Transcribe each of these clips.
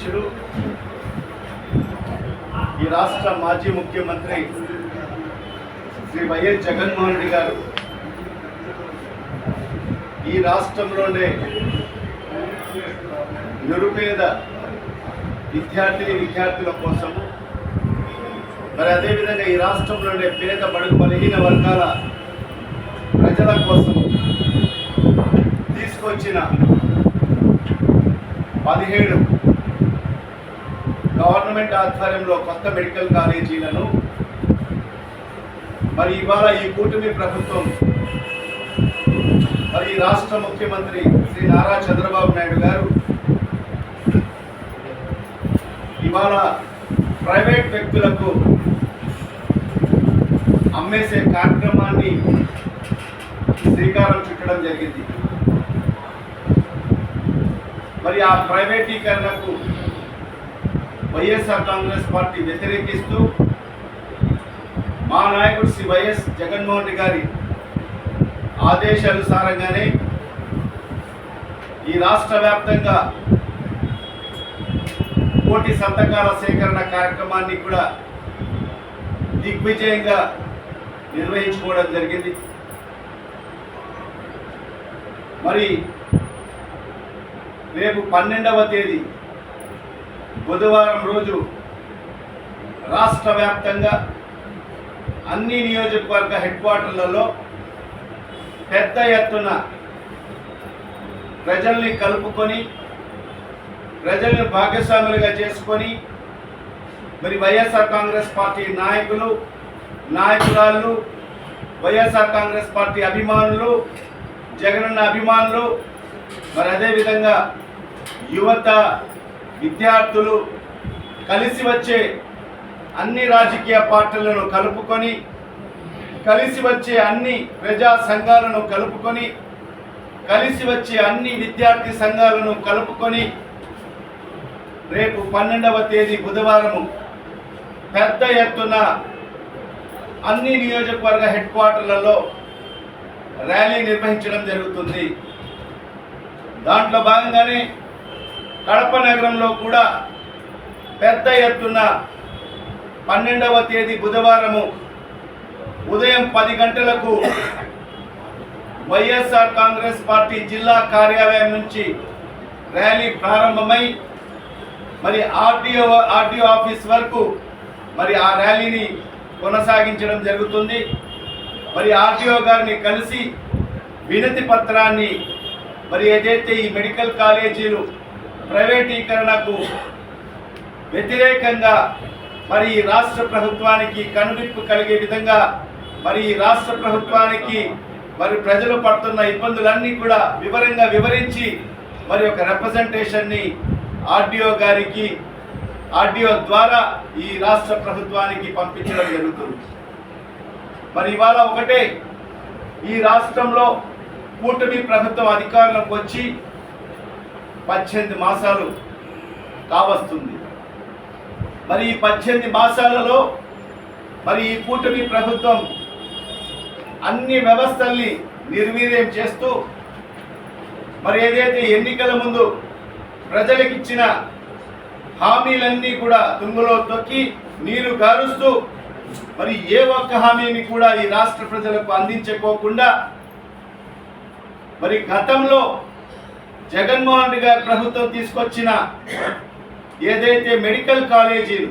అధ్యక్షుడు ఈ రాష్ట్ర మాజీ ముఖ్యమంత్రి శ్రీ వైఎస్ జగన్మోహన్ రెడ్డి గారు. ఈ రాష్ట్రంలోనే నిరుపేద విద్యార్థిని విద్యార్థుల కోసము మరి అదేవిధంగా ఈ రాష్ట్రంలోనే పేద బడుగు బలహీన వర్గాల ప్రజల కోసం తీసుకొచ్చిన పదిహేడు గవర్నమెంట్ ఆధ్వర్యంలో కొత్త మెడికల్ కాలేజీలను. మరి ఇవాళ ఈ కూటమి ప్రభుత్వం మరి రాష్ట్ర ముఖ్యమంత్రి శ్రీ నారా చంద్రబాబు నాయుడు గారు ఇవాళ ప్రైవేట్ వ్యక్తులకు అమ్మేసే కార్యక్రమాన్ని శ్రీకారం చుట్టడం జరిగింది. మరి ఆ ప్రైవేటీకరణకు వైఎస్ఆర్ కాంగ్రెస్ పార్టీ వ్యతిరేకిస్తూ మా నాయకుడు శ్రీ వైఎస్ జగన్మోహన్ రెడ్డి గారి ఆదేశానుసారంగానే ఈ రాష్ట్ర వ్యాప్తంగా కోటి సంతకాల సేకరణ కార్యక్రమాన్ని కూడా దిగ్విజయంగా నిర్వహించుకోవడం జరిగింది. మరి రేపు పన్నెండవ తేదీ బుధవారం రోజు రాష్ట్ర వ్యాప్తంగా అన్ని నియోజకవర్గ హెడ్ క్వార్టర్లలో పెద్ద ఎత్తున ప్రజల్ని కలుపుకొని ప్రజల్ని భాగస్వాములుగా చేసుకొని మరి వైఎస్ఆర్ కాంగ్రెస్ పార్టీ నాయకులు నాయకురాళ్ళు వైఎస్ఆర్ కాంగ్రెస్ పార్టీ అభిమానులు జగనన్న అభిమానులు మరి అదేవిధంగా యువత విద్యార్థులు కలిసి వచ్చే అన్ని రాజకీయ పార్టీలను కలుపుకొని కలిసి వచ్చే అన్ని ప్రజా సంఘాలను కలుపుకొని కలిసి వచ్చే అన్ని విద్యార్థి సంఘాలను కలుపుకొని రేపు పన్నెండవ తేదీ బుధవారము పెద్ద ఎత్తున అన్ని నియోజకవర్గ హెడ్ క్వార్టర్లలో ర్యాలీ నిర్వహించడం జరుగుతుంది. దాంట్లో భాగంగానే కడప నగరంలో కూడా పెద్ద ఎత్తున పన్నెండవ తేదీ బుధవారము ఉదయం పది గంటలకు వైఎస్ఆర్ కాంగ్రెస్ పార్టీ జిల్లా కార్యాలయం నుంచి ర్యాలీ ప్రారంభమై మరి ఆర్టీఓ ఆర్టీఓ ఆఫీస్ వరకు మరి ఆ ర్యాలీని కొనసాగించడం జరుగుతుంది. మరి ఆర్టీఓ గారిని కలిసి వినతి పత్రాన్ని మరి ఏదైతే ఈ మెడికల్ కాలేజీలు ప్రైవేటీకరణకు వ్యతిరేకంగా మరి రాష్ట్ర ప్రభుత్వానికి కనువిప్పు కలిగే విధంగా మరి రాష్ట్ర ప్రభుత్వానికి మరి ప్రజలు పడుతున్న ఇబ్బందులన్నీ కూడా వివరంగా వివరించి మరి ఒక రిప్రజెంటేషన్ని ఆర్డీఓ గారికి ఆర్డీఓ ద్వారా ఈ రాష్ట్ర ప్రభుత్వానికి పంపించడం జరుగుతుంది. మరి ఇవాళ ఒకటే ఈ రాష్ట్రంలో కూటమి ప్రభుత్వం అధికారంలోకి వచ్చి పద్దెనిమిది మాసాలు కావస్తుంది. మరి ఈ పద్దెనిమిది మాసాలలో మరి ఈ కూటమి ప్రభుత్వం అన్ని వ్యవస్థల్ని నిర్వీర్యం చేస్తూ మరి ఏదైతే ఎన్నికల ముందు ప్రజలకు ఇచ్చిన హామీలన్నీ కూడా తుంగలో తొక్కి నీరు గారుస్తూ మరి ఏ ఒక్క హామీని కూడా ఈ రాష్ట్ర ప్రజలకు అందించకోకుండా మరి గతంలో జగన్మోహన్ రెడ్డి గారి ప్రభుత్వం తీసుకొచ్చిన ఏదైతే మెడికల్ కాలేజీలు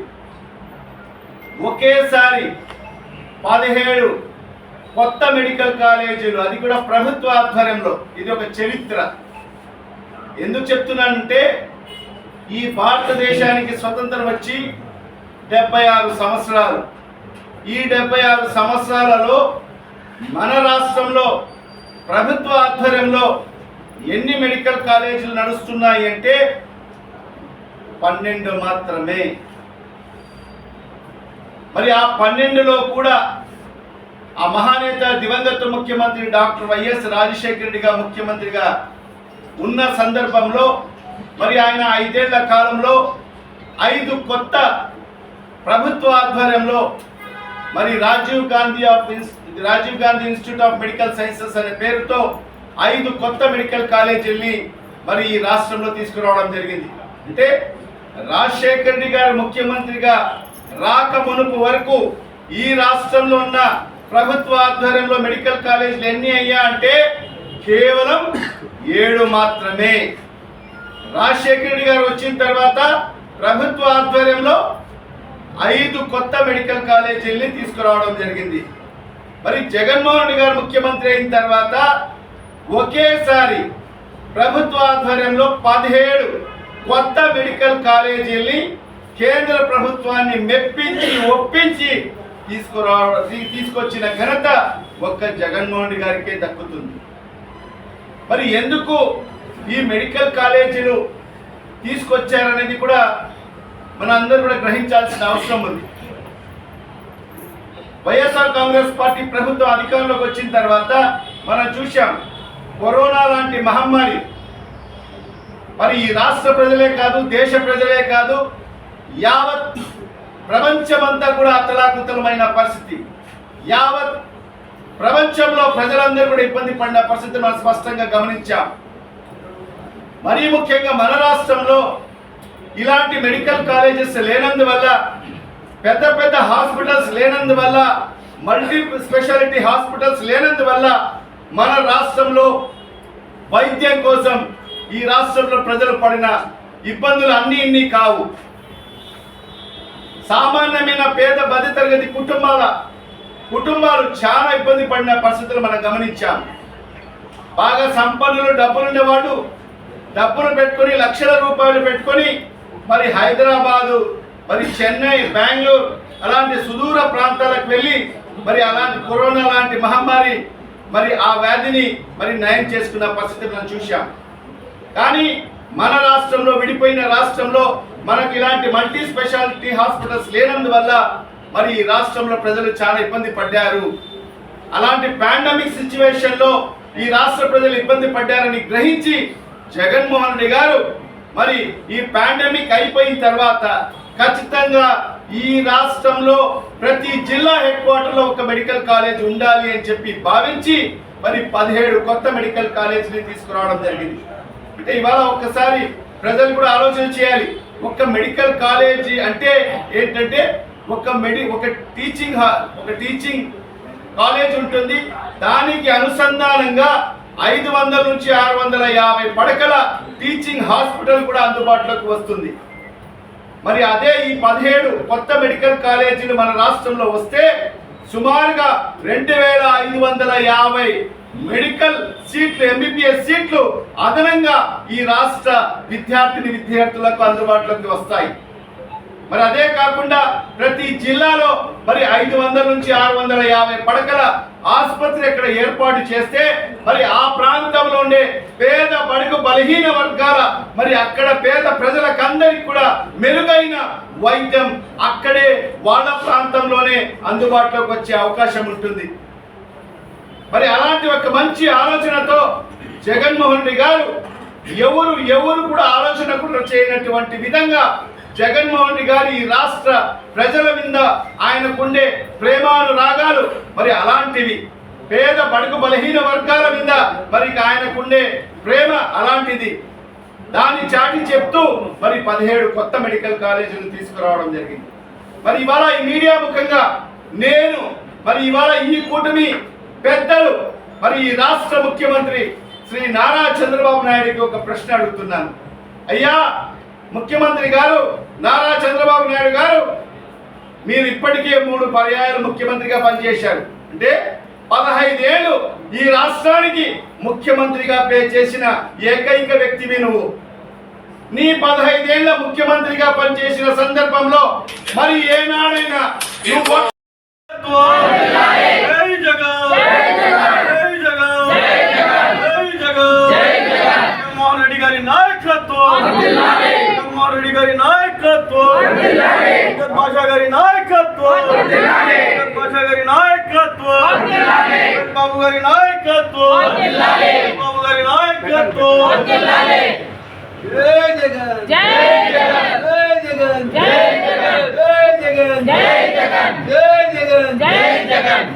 ఒకేసారి పదిహేడు కొత్త మెడికల్ కాలేజీలు అది కూడా ప్రభుత్వ ఆధ్వర్యంలో. ఇది ఒక చరిత్ర. ఎందుకు చెప్తున్నానంటే ఈ భారతదేశానికి స్వతంత్రం వచ్చి డెబ్బై ఆరు సంవత్సరాలు. ఈ డెబ్బై ఆరు సంవత్సరాలలో మన రాష్ట్రంలో ప్రభుత్వ ఆధ్వర్యంలో ఎన్ని మెడికల్ కాలేజీలు నడుస్తున్నాయి అంటే పన్నెండు మాత్రమే. మరి ఆ పన్నెండులో కూడా ఆ మహానేత దివంగత ముఖ్యమంత్రి డాక్టర్ వైఎస్ రాజశేఖర రెడ్డిగా ముఖ్యమంత్రిగా ఉన్న సందర్భంలో మరి ఆయన ఐదేళ్ళ కాలంలో ఐదు కొత్త ప్రభుత్వ ఆధ్వర్యంలో మరి Rajiv Gandhi of Rajiv Gandhi institute of medical sciences అనే పేరుతో ఐదు కొత్త మెడికల్ కాలేజీల్ని మరి ఈ రాష్ట్రంలో తీసుకురావడం జరిగింది. అంటే రాజశేఖర్ రెడ్డి గారు ముఖ్యమంత్రిగా రాక మునుపు వరకు ఈ రాష్ట్రంలో ఉన్న ప్రభుత్వ ఆధ్వర్యంలో మెడికల్ కాలేజీలు ఎన్ని అయ్యా అంటే కేవలం ఏడు మాత్రమే. రాజశేఖర రెడ్డి గారు వచ్చిన తర్వాత ప్రభుత్వ ఆధ్వర్యంలో ఐదు కొత్త మెడికల్ కాలేజీల్ని తీసుకురావడం జరిగింది. మరి జగన్మోహన్ రెడ్డి గారు ముఖ్యమంత్రి అయిన తర్వాత ఒకేసారి ప్రభుత్వ ఆధ్వర్యంలో పదిహేడు కొత్త మెడికల్ కాలేజీల్ని కేంద్ర ప్రభుత్వాన్ని మెప్పించి ఒప్పించి తీసుకురావడం తీసుకొచ్చిన ఘనత ఒక్క జగన్మోహన్ రెడ్డి గారికే దక్కుతుంది. మరి ఎందుకు ఈ మెడికల్ కాలేజీలు తీసుకొచ్చారనేది కూడా మన అందరూ కూడా గ్రహించాల్సిన అవసరం ఉంది. వైఎస్ఆర్ కాంగ్రెస్ పార్టీ ప్రభుత్వం అధికారంలోకి వచ్చిన తర్వాత మనం చూశాం. కరోనా లాంటి మహమ్మారి. మరి ఈ రాష్ట్ర ప్రజలే కాదు దేశ ప్రజలే కాదు యావత్ ప్రపంచమంతా కూడా అతలాకుతలమైన పరిస్థితి. యావత్ ప్రపంచంలో ప్రజలందరూ కూడా ఇబ్బంది పడిన పరిస్థితి మనం స్పష్టంగా గమనించాం. మరీ ముఖ్యంగా మన రాష్ట్రంలో ఇలాంటి మెడికల్ కాలేజెస్ లేనందువల్ల పెద్ద పెద్ద హాస్పిటల్స్ లేనందువల్ల మల్టీ స్పెషాలిటీ హాస్పిటల్స్ లేనందువల్ల మన రాష్ట్రంలో వైద్యం కోసం ఈ రాష్ట్రంలో ప్రజలు పడిన ఇబ్బందులు అన్నీ ఇన్ని కావు. సామాన్యమైన పేద మధ్యతరగతి కుటుంబాల కుటుంబాలు చాలా ఇబ్బంది పడిన పరిస్థితులు మనం గమనించాం. బాగా సంపన్నులు డబ్బులుండేవాడు డబ్బులు పెట్టుకొని లక్షల రూపాయలు పెట్టుకొని మరి హైదరాబాదు మరి చెన్నై బెంగళూరు అలాంటి సుదూర ప్రాంతాలకు వెళ్ళి మరి అలాంటి కరోనా లాంటి మహమ్మారి మరి ఆ వ్యాధిని మరి నయం చేసుకున్న పరిస్థితి మనం చూశాం. కానీ మన రాష్ట్రంలో విడిపోయిన రాష్ట్రంలో మనకి ఇలాంటి మల్టీ స్పెషాలిటీ హాస్పిటల్స్ లేనందువల్ల మరి ఈ రాష్ట్రంలో ప్రజలు చాలా ఇబ్బంది పడ్డారు. అలాంటి పాండమిక్ సిచ్యువేషన్లో ఈ రాష్ట్ర ప్రజలు ఇబ్బంది పడ్డారని గ్రహించి జగన్మోహన్ రెడ్డి గారు మరి ఈ పాండమిక్ అయిపోయిన తర్వాత ఖచ్చితంగా ఈ రాష్ట్రంలో ప్రతి జిల్లా హెడ్ క్వార్టర్లో ఒక మెడికల్ కాలేజ్ ఉండాలి అని చెప్పి భావించి మరి పదిహేడు కొత్త మెడికల్ కాలేజీని తీసుకురావడం జరిగింది. అంటే ఇవాళ ఒక్కసారి ప్రజలు కూడా ఆలోచన చేయాలి. ఒక మెడికల్ కాలేజీ అంటే ఏంటంటే ఒక మెడి ఒక టీచింగ్ హా- ఒక టీచింగ్ కాలేజ్ ఉంటుంది. దానికి అనుసంధానంగా ఐదు వందల నుంచి ఆరు వందల యాభై పడకల టీచింగ్ హాస్పిటల్ కూడా అందుబాటులోకి వస్తుంది. మరి అదే ఈ పదిహేడు కొత్త మెడికల్ కాలేజీలు మన రాష్ట్రంలో వస్తే సుమారుగా రెండు వేల ఐదు వందల యాభై మెడికల్ సీట్లు ఎంబీబీఎస్ సీట్లు అదనంగా ఈ రాష్ట్ర విద్యార్థిని విద్యార్థులకు అందుబాటులోకి వస్తాయి. మరి అదే కాకుండా ప్రతి జిల్లాలో మరి ఐదు వందల నుంచి ఆరు వందల యాభై పడకల ఆసుపత్రి ఇక్కడ ఏర్పాటు చేస్తే మరి ఆ ప్రాంతంలో ఉండే పేద బడుగు బలహీన వర్గాల మరి అక్కడ పేద ప్రజలకందరికి కూడా మెరుగైన వైద్యం అక్కడే వాళ్ళ ప్రాంతంలోనే అందుబాటులోకి వచ్చే అవకాశం ఉంటుంది. మరి అలాంటి ఒక మంచి ఆలోచనతో జగన్మోహన్ రెడ్డి గారు ఎవరు ఎవరు కూడా ఆలోచన కూడా చేయనటువంటి విధంగా జగన్మోహన్ రెడ్డి గారి ఈ రాష్ట్ర ప్రజల మీద ఆయనకుండే ప్రేమానురాగాలు మరి అలాంటివి. పేద బడుగు బలహీన వర్గాల మీద మరి ఆయనకుండే ప్రేమ అలాంటిది. దాన్ని చాటి చెప్తూ మరి పదిహేడు కొత్త మెడికల్ కాలేజీలు తీసుకురావడం జరిగింది. మరి ఇవాళ ఈ మీడియా ముఖంగా నేను మరి ఇవాళ ఈ కూటమి పెద్దలు మరి ఈ రాష్ట్ర ముఖ్యమంత్రి శ్రీ నారా చంద్రబాబు నాయుడుకి ఒక ప్రశ్న అడుగుతున్నాను. అయ్యా ముఖ్యమంత్రి గారు నారా చంద్రబాబు నాయుడు గారు మీరు ఇప్పటికే మూడు పర్యాయాలు ముఖ్యమంత్రిగా పనిచేశారు. అంటే పదహైదేళ్ళు ఈ రాష్ట్రానికి ముఖ్యమంత్రిగా పే చేసిన ఏకైక వ్యక్తివి నువ్వు. నీ పదహైదేళ్ళ ముఖ్యమంత్రిగా పనిచేసిన సందర్భంలో మరి ఏనాడైనా నువ్వు బాబు గారి నాయకత్వం బాబు గారి నాయకత్వం జై జగన్ జై జగన్ జై జగన్ జై జగన్ జై జగన్ జై జగన్ జై జగన్ నాయకత్వం జై జగన్